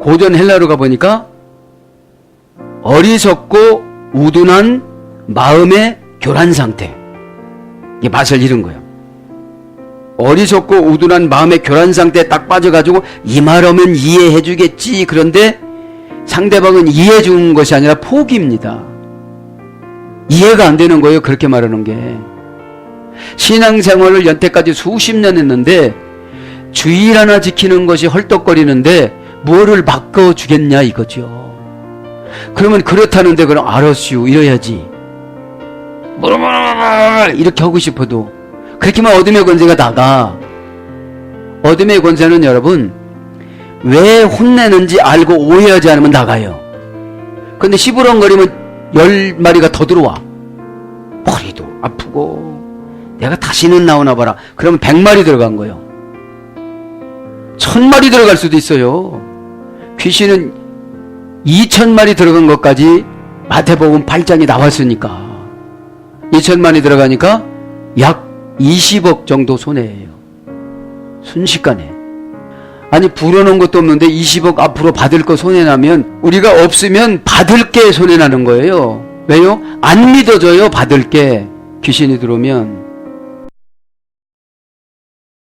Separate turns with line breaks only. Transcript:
고전 헬라로 가보니까 어리석고 우둔한 마음의 교란 상태. 이게 맛을 잃은 거예요. 어리석고 우둔한 마음의 교란 상태에 딱 빠져가지고 이 말하면 이해해 주겠지. 그런데 상대방은 이해해 주는 것이 아니라 포기입니다. 이해가 안 되는 거예요. 그렇게 말하는 게. 신앙생활을 연태까지 수십 년 했는데 주일 하나 지키는 것이 헐떡거리는데 뭐를 바꿔주겠냐 이거죠. 그러면 그렇다는데 그럼 알았슈 이래야지. 이렇게 하고 싶어도 그렇게만 어둠의 권세가 나가. 어둠의 권세는 여러분 왜 혼내는지 알고 오해하지 않으면 나가요. 근데 시부렁거리면 열 마리가 더 들어와. 머리도 아프고 내가 다시는 나오나 봐라. 그러면 백 마리 들어간 거예요. 천 마리 들어갈 수도 있어요. 귀신은 이천 마리 들어간 것까지 마태복음 8장이 나왔으니까. 이천 마리 들어가니까 약 20억 정도 손해예요. 순식간에. 아니 불어놓은 것도 없는데 20억 앞으로 받을 거 손해나면 우리가 없으면 받을 게 손해나는 거예요. 왜요? 안 믿어져요 받을 게 귀신이 들어오면